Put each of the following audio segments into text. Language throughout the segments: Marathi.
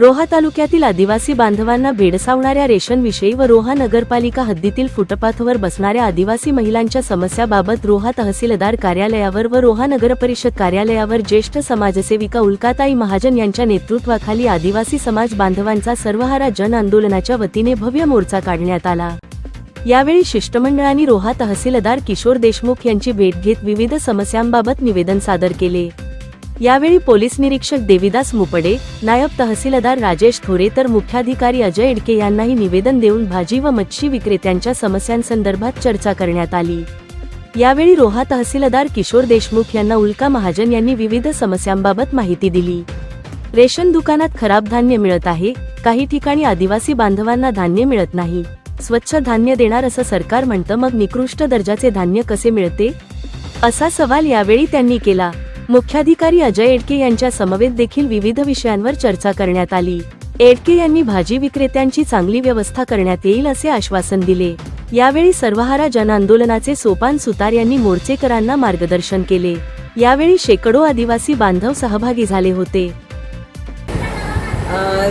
रोहा तालुक्यातील आदिवासी बांधवांना भेडसावणाऱ्या रेशनविषयी व रोहा नगरपालिका हद्दीतील फुटपाथवर बसणाऱ्या आदिवासी महिलांच्या समस्याबाबत रोहा तहसीलदार कार्यालयावर व रोहा नगरपरिषद कार्यालयावर ज्येष्ठ समाजसेविका उल्काताई महाजन यांच्या नेतृत्वाखाली आदिवासी समाज बांधवांचा सर्वहारा जन आंदोलनाच्या वतीने भव्य मोर्चा काढण्यात आला. यावेळी शिष्टमंडळांनी रोहा तहसीलदार किशोर देशमुख यांची भेट घेत विविध समस्यांबाबत निवेदन सादर केले. यावेळी पोलीस निरीक्षक देविदास मुपडे नायब तहसीलदार राजेश थोरे तर मुख्याधिकारी अजय एडके यांनाही निवेदन देऊन भाजी व मच्छी विक्रेत्यांच्या समस्यांसंदर्भात चर्चा करण्यात आली. यावेळी रोहा तहसीलदार किशोर देशमुख यांना उल्का महाजन यांनी विविध समस्यांबाबत माहिती दिली. रेशन दुकानात खराब धान्य मिळत आहे काही ठिकाणी आदिवासी बांधवांना धान्य मिळत नाही. स्वच्छ धान्य देणार असं सरकार म्हणतं मग निकृष्ट दर्जाचे धान्य कसे मिळते? असा सवाल यावेळी त्यांनी केला. मुख्याधिकारी अजय एडके यांच्या समवेत देखील विविध विषयांवर चर्चा करण्यात आली. एडके यांनी भाजी विक्रेत्यांची चांगली व्यवस्था करण्यात येईल असे आश्वासन दिले. यावेळी सर्वहारा जनआंदोलनाचे सोपान सुतार यांनी मोर्चेकरांना मार्गदर्शन केले. यावेळी शेकडो आदिवासी बांधव सहभागी झाले होते.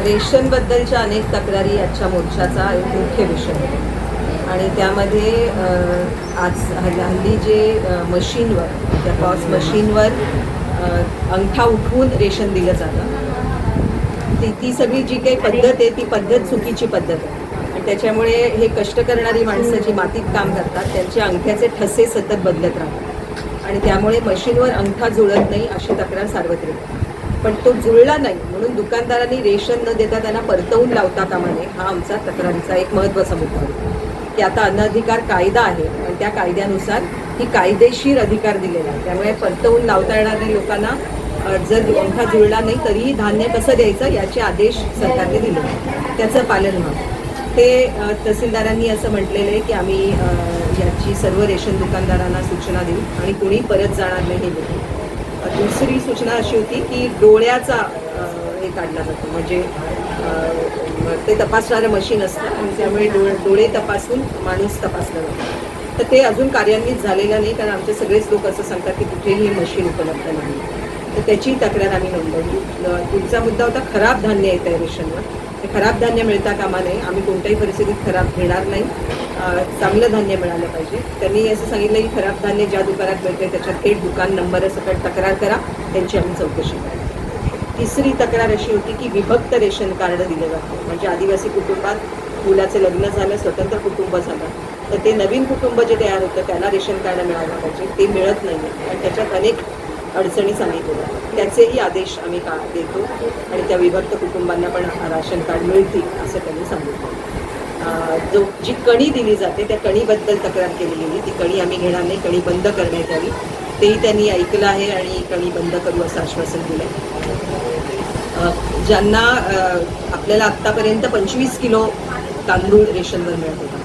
रेशनबद्दलच्या अनेक तक्रारी आजच्या मोर्चाचा एक मुख्य विषय आणि त्यामध्ये आज हल्ली जे मशीनवर त्या पॉस मशीनवर अंगठा उठवून रेशन दिलं जातं. ती ती सगळी जी काही पद्धत आहे ती पद्धत चुकीची पद्धत आहे. आणि त्याच्यामुळे हे कष्ट करणारी माणसं जी मातीत काम करतात त्यांचे अंगठ्याचे ठसे सतत बदलत राहतात. आणि त्यामुळे मशीनवर अंगठा जुळत नाही अशी तक्रार सार्वत्रिक पण तो जुळला नाही म्हणून दुकानदारांनी रेशन न देता त्यांना परतवून लावता कामा नये हा आमचा तक्रारीचा एक महत्त्वाचा मुद्दा आहे. की आता अनधिकार कायदा आहे आणि त्या कायद्यानुसार ही कायदेशीर अधिकार दिलेला आहे. त्यामुळे परतवून लावता येणाऱ्या लोकांना जर अंगठा जुळला नाही तरीही धान्य कसं द्यायचं याचे आदेश सरकारने दिले. त्याचं पालन व्हावं. ते तहसीलदारांनी असं म्हटलेलं आहे की आम्ही याची सर्व रेशन दुकानदारांना सूचना देऊ आणि कोणी परत जाणार नाही हे बघू. दुसरी सूचना अशी होती की डोळ्याचा हे काढला जातो. म्हणजे ते तपासणारं मशीन असतं आणि त्यामुळे डोळे डोळे तपासून माणूस तपासला जातो. तर ते अजून कार्यान्वित झालेलं नाही कारण आमचे सगळेच लोक असं सांगतात की कुठेही मशीन उपलब्ध नाही. तर त्याची तक्रार आम्ही नोंदवली. तुमचा मुद्दा होता खराब धान्य येतं आहे रेशनवर ते खराब धान्य मिळता कामा नये. आम्ही कोणत्याही परिस्थितीत खराब घेणार नाही. चांगलं धान्य मिळालं पाहिजे. त्यांनी असं सांगितलं की खराब धान्य ज्या दुकानात मिळते त्याच्यात थेट दुकान नंबर सकट तक्रार करा. त्यांची आम्ही चौकशी करा. तिसरी तक्रार अशी होती की विभक्त रेशन कार्ड दिलं जातं. म्हणजे आदिवासी कुटुंबात मुलाचं लग्न झालं स्वतंत्र कुटुंब झालं तर ते नवीन कुटुंब जे तयार होतं त्याला रेशन कार्ड मिळालं पाहिजे ते मिळत नाही आणि त्याच्यात अनेक अडचणी सांगितलेल्या त्याचेही आदेश आम्ही का देतो? आणि त्या विभक्त कुटुंबांना पण राशन कार्ड मिळतील असं त्यांनी सांगितलं. जो जी कणी दिली जाते त्या कणीबद्दल तक्रार केली गेली ती कणी आम्ही घेणार नाही कणी बंद करण्यात यावी. तेही त्यांनी ऐकलं आहे आणि कणी बंद करू असं आश्वासन दिलं आहे ज्यांना आपल्याला आत्तापर्यंत पंचवीस किलो तांदूळ रेशनवर मिळत होता.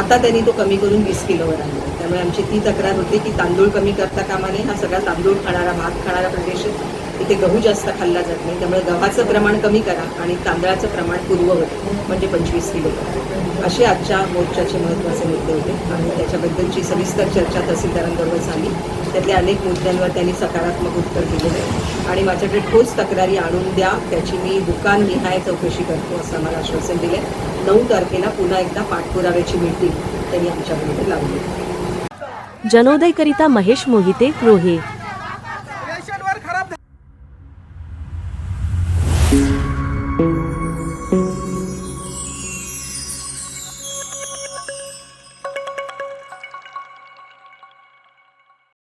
आता त्यांनी तो कमी करून वीस किलोवर आणला. त्यामुळे आमची ती तक्रार होती की तांदूळ कमी करता कामा नये. हा सगळा तांदूळ खाणारा भात खाणारा प्रदेश आहे. इथे गहू जास्त खाल्ला जात नाही त्यामुळे गव्हाचं प्रमाण कमी करा आणि तांदळाचं प्रमाण पूर्ववत म्हणजे पंचवीस किलो. असे आजच्या मोर्चाचे महत्त्वाचे मुद्दे होते आणि त्याच्याबद्दलची सविस्तर चर्चा तहसीलदारांबरोबर झाली. त्यातल्या अनेक मुद्द्यांवर त्यांनी सकारात्मक उत्तर दिलेलं आहे आणि माझ्याकडे ठोस तक्रारी आणून द्या त्याची मी दुकान निहाय चौकशी करतो असं आम्हाला आश्वासन दिले. नऊ तारखेला पुन्हा एकदा पाठपुराव्याची मीटिंग त्यांनी आमच्याबरोबर लावली. जनोदयकरिता महेश मोहिते रोहे.